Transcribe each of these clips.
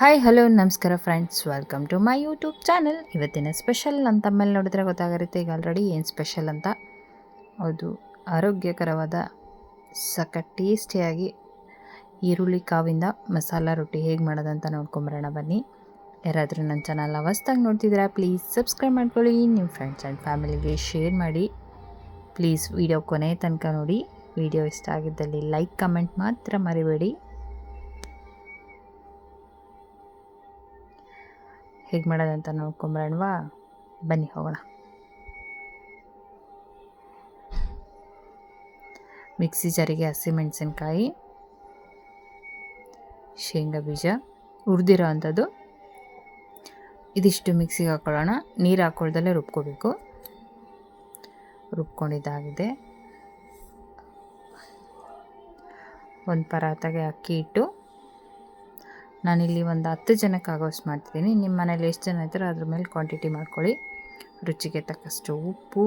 Hi hello ನಮಸ್ಕಾರ friends welcome to my YouTube channel ಇವತ್ತಿನ special ನನ್ನ ತಮ್ಮಲ್ಲಿ ನೋಡಿದ್ರೆ ಗೊತ್ತಾಗಿರುತ್ತೆ. ಈಗ ಆಲ್ರೆಡಿ ಏನು ಸ್ಪೆಷಲ್ ಅಂತ? ಹೌದು ಆರೋಗ್ಯಕರವಾದ ಸಕ್ಕ ಟೇಸ್ಟಿಯಾಗಿ ಈರುಳ್ಳಿ ಕಾವಿಂದ ಮಸಾಲ ರೊಟ್ಟಿ ಹೇಗೆ ಮಾಡೋದಂತ ನೋಡ್ಕೊಂಬರೋಣ ಬನ್ನಿ. ಯಾರಾದರೂ ನನ್ನ ಚಾನಲ್ ಹೊಸ್ದಾಗಿ ನೋಡ್ತಿದ್ದೀರಾ ಪ್ಲೀಸ್ ಸಬ್ಸ್ಕ್ರೈಬ್ ಮಾಡ್ಕೊಳ್ಳಿ. ನಿಮ್ಮ ಫ್ರೆಂಡ್ಸ್ ಆ್ಯಂಡ್ ಫ್ಯಾಮಿಲಿಗೆ ಶೇರ್ ಮಾಡಿ. ಪ್ಲೀಸ್ ವಿಡಿಯೋ ಕೊನೆ ತನಕ ನೋಡಿ. ವಿಡಿಯೋ ಇಷ್ಟ ಆಗಿದ್ದಲ್ಲಿ ಲೈಕ್ ಕಮೆಂಟ್ ಮಾತ್ರ ಮರಿಬೇಡಿ. ಹೇಗೆ ಮಾಡೋದಂತ ನೋಡ್ಕೊಂಬರೋಣವಾ? ಬನ್ನಿ ಹೋಗೋಣ. ಮಿಕ್ಸಿ ಜಾರಿಗೆ ಹಸಿಮೆಣಸಿನ್ಕಾಯಿ ಶೇಂಗಾ ಬೀಜ ಹುರಿದಿರೋ ಅಂಥದ್ದು. ಇದಿಷ್ಟು ಮಿಕ್ಸಿಗೆ ಹಾಕ್ಕೊಳ್ಳೋಣ ನೀರು ಹಾಕ್ಕೊಳ್ದಲ್ಲೇ ರುಬ್ಕೋಬೇಕು. ರುಬ್ಕೊಂಡಿದ್ದಾಗಿದೆ. ಒಂದು ಪರಾತಗೆ ಅಕ್ಕಿ ಇಟ್ಟು ನಾನಿಲ್ಲಿ ಒಂದು ಹತ್ತು ಜನಕ್ಕೆ ಆಗೋಷ್ಟು ಮಾಡ್ತಿದ್ದೀನಿ. ನಿಮ್ಮ ಮನೇಲಿ ಎಷ್ಟು ಜನ ಇದ್ದಾರೋ ಅದ್ರ ಮೇಲೆ ಕ್ವಾಂಟಿಟಿ ಮಾಡ್ಕೊಳ್ಳಿ. ರುಚಿಗೆ ತಕ್ಕಷ್ಟು ಉಪ್ಪು,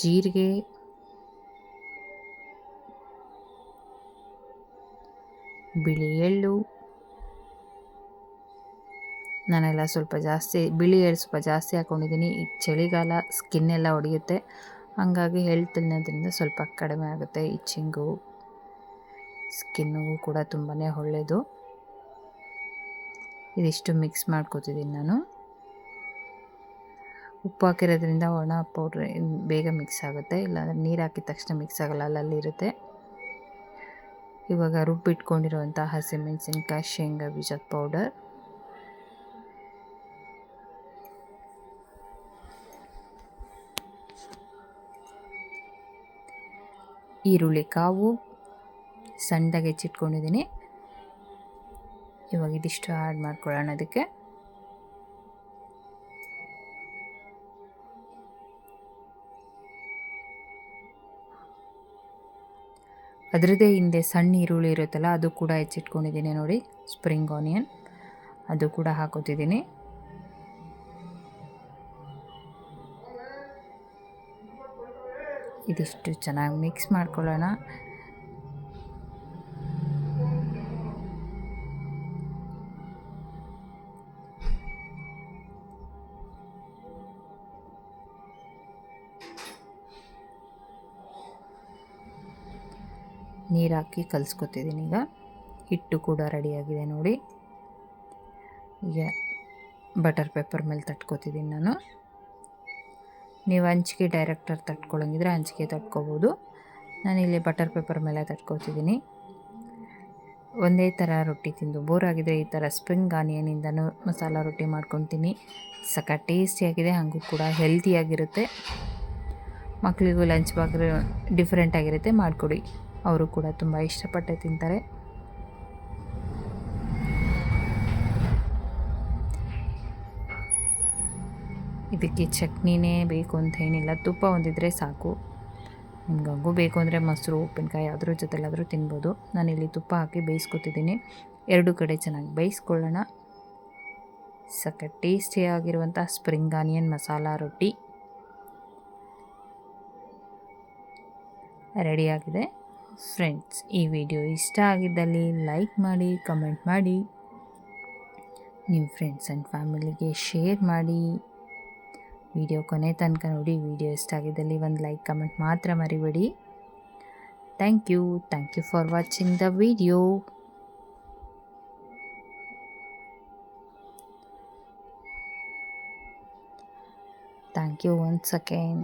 ಜೀರಿಗೆ, ಬಿಳಿ ಎಳ್ಳು. ನಾನೆಲ್ಲ ಸ್ವಲ್ಪ ಜಾಸ್ತಿ, ಬಿಳಿ ಎಳ್ಳು ಸ್ವಲ್ಪ ಜಾಸ್ತಿ ಹಾಕ್ಕೊಂಡಿದ್ದೀನಿ ಈ ಚಳಿಗಾಲ ಸ್ಕಿನ್ ಎಲ್ಲ ಹೊಡೆಯುತ್ತೆ ಹಾಗಾಗಿ ಎಳ್ಳು ತಿನ್ನೋದ್ರಿಂದ ಸ್ವಲ್ಪ ಕಡಿಮೆ ಆಗುತ್ತೆ ಇಚ್ಚಿಂಗು ಸ್ಕಿನ್ನಿಗೂ ಕೂಡ ತುಂಬಾ ಒಳ್ಳೆಯದು ಇದಿಷ್ಟು ಮಿಕ್ಸ್ ಮಾಡ್ಕೋತಿದ್ದೀನಿ ನಾನು. ಉಪ್ಪು ಹಾಕಿರೋದ್ರಿಂದ ಒಣ ಪೌಡ್ರ್ ಬೇಗ ಮಿಕ್ಸ್ ಆಗುತ್ತೆ, ಇಲ್ಲಾಂದರೆ ನೀರು ಹಾಕಿದ ತಕ್ಷಣ ಮಿಕ್ಸ್ ಆಗೋಲ್ಲ, ಅಲ್ಲಲ್ಲಿ ಇರುತ್ತೆ. ಇವಾಗ ರುಬ್ಬಿಟ್ಕೊಂಡಿರುವಂಥ ಹಸಿಮೆಣಸಿನ್ಕಾಯಿ ಶೇಂಗಾ ಬೀಜದ ಪೌಡರ್. ಈರುಳ್ಳಿ, ಕಾವು ಸಣ್ಣದಾಗಿ ಹೆಚ್ಚಿಟ್ಕೊಂಡಿದ್ದೀನಿ. ಇವಾಗ ಇದಿಷ್ಟು ಆ್ಯಡ್ ಮಾಡ್ಕೊಳ್ಳೋಣ ಅದಕ್ಕೆ. ಅದರದ್ದೇ ಹಿಂದೆ ಸಣ್ಣ ಈರುಳ್ಳಿ ಇರುತ್ತಲ್ಲ, ಅದು ಕೂಡ ಹೆಚ್ಚಿಟ್ಕೊಂಡಿದ್ದೀನಿ ನೋಡಿ, ಸ್ಪ್ರಿಂಗ್ ಆನಿಯನ್. ಅದು ಕೂಡ ಹಾಕೋತಿದ್ದೀನಿ. ಇದಿಷ್ಟು ಚೆನ್ನಾಗಿ ಮಿಕ್ಸ್ ಮಾಡ್ಕೊಳ್ಳೋಣ. ನೀರು ಹಾಕಿ ಕಲಿಸ್ಕೊತಿದ್ದೀನಿ ಈಗ. ಹಿಟ್ಟು ಕೂಡ ರೆಡಿಯಾಗಿದೆ ನೋಡಿ. ಈಗ ಬಟರ್ ಪೇಪರ್ ಮೇಲೆ ತಟ್ಕೊತಿದ್ದೀನಿ ನಾನು. ನೀವು ಹಂಚಿಗೆ ಡೈರೆಕ್ಟರ್ ತಟ್ಕೊಳ್ಳೋಂಗಿದ್ರೆ ಹಂಚಿಗೆ ತಟ್ಕೋಬೋದು. ನಾನಿಲ್ಲಿ ಬಟರ್ ಪೇಪರ್ ಮೇಲೆ ತಟ್ಕೋತಿದ್ದೀನಿ. ಒಂದೇ ಥರ ರೊಟ್ಟಿ ತಿಂದು ಬೋರ್ ಆಗಿದ್ರೆ ಈ ಥರ ಸ್ಪ್ರಿಂಗ್ ಆನಿಯನಿಂದನೂ ಮಸಾಲ ರೊಟ್ಟಿ ಮಾಡ್ಕೊತೀನಿ. ಸಕ ಟೇಸ್ಟಿಯಾಗಿದೆ ಹಾಗೂ ಕೂಡ ಹೆಲ್ತಿಯಾಗಿರುತ್ತೆ ಮಕ್ಕಳಿಗೂ ಲಂಚ್ ಬಾಕ್ಸ್ ಡಿಫ್ರೆಂಟಾಗಿರುತ್ತೆ ಮಾಡಿಕೊಡಿ. ಅವರು ಕೂಡ ತುಂಬ ಇಷ್ಟಪಟ್ಟೆ ತಿಂತಾರೆ. ಇದಕ್ಕೆ ಚಟ್ನಿನೇ ಬೇಕು ಅಂತ ಏನಿಲ್ಲ, ತುಪ್ಪ ಒಂದಿದ್ದರೆ ಸಾಕು. ನಿಮ್ಗೆ ಹಂಗೂ ಬೇಕು ಅಂದರೆ ಮೊಸರು, ಉಪ್ಪಿನಕಾಯಿ ಅದ್ರ ಜೊತೆಲಾದರೂ ತಿನ್ಬೋದು. ನಾನಿಲ್ಲಿ ತುಪ್ಪ ಹಾಕಿ ಬೇಯಿಸ್ಕೊತಿದ್ದೀನಿ. ಎರಡು ಕಡೆ ಚೆನ್ನಾಗಿ ಬೇಯಿಸ್ಕೊಳ್ಳೋಣ. ಸಕ್ಕ ಟೇಸ್ಟಿಯಾಗಿರುವಂಥ ಸ್ಪ್ರಿಂಗ್ ಆನಿಯನ್ ಮಸಾಲ ರೊಟ್ಟಿ. ರೆಡಿಯಾಗಿದೆ ಫ್ರೆಂಡ್ಸ್ ಈ ವಿಡಿಯೋ ಇಷ್ಟ ಆಗಿದ್ದಲ್ಲಿ ಲೈಕ್ ಮಾಡಿ ಕಮೆಂಟ್ ಮಾಡಿ. ನಿಮ್ಮ ಫ್ರೆಂಡ್ಸ್ ಆ್ಯಂಡ್ ಫ್ಯಾಮಿಲಿಗೆ ಶೇರ್ ಮಾಡಿ. ವಿಡಿಯೋ ಕೊನೆ ತನಕ ನೋಡಿ ವಿಡಿಯೋ ಇಷ್ಟ ಆಗಿದ್ದಲ್ಲಿ ಒಂದು ಲೈಕ್ ಕಮೆಂಟ್ ಮಾತ್ರ ಮರಿಬೇಡಿ. Thank you thank you for watching the video thank you once again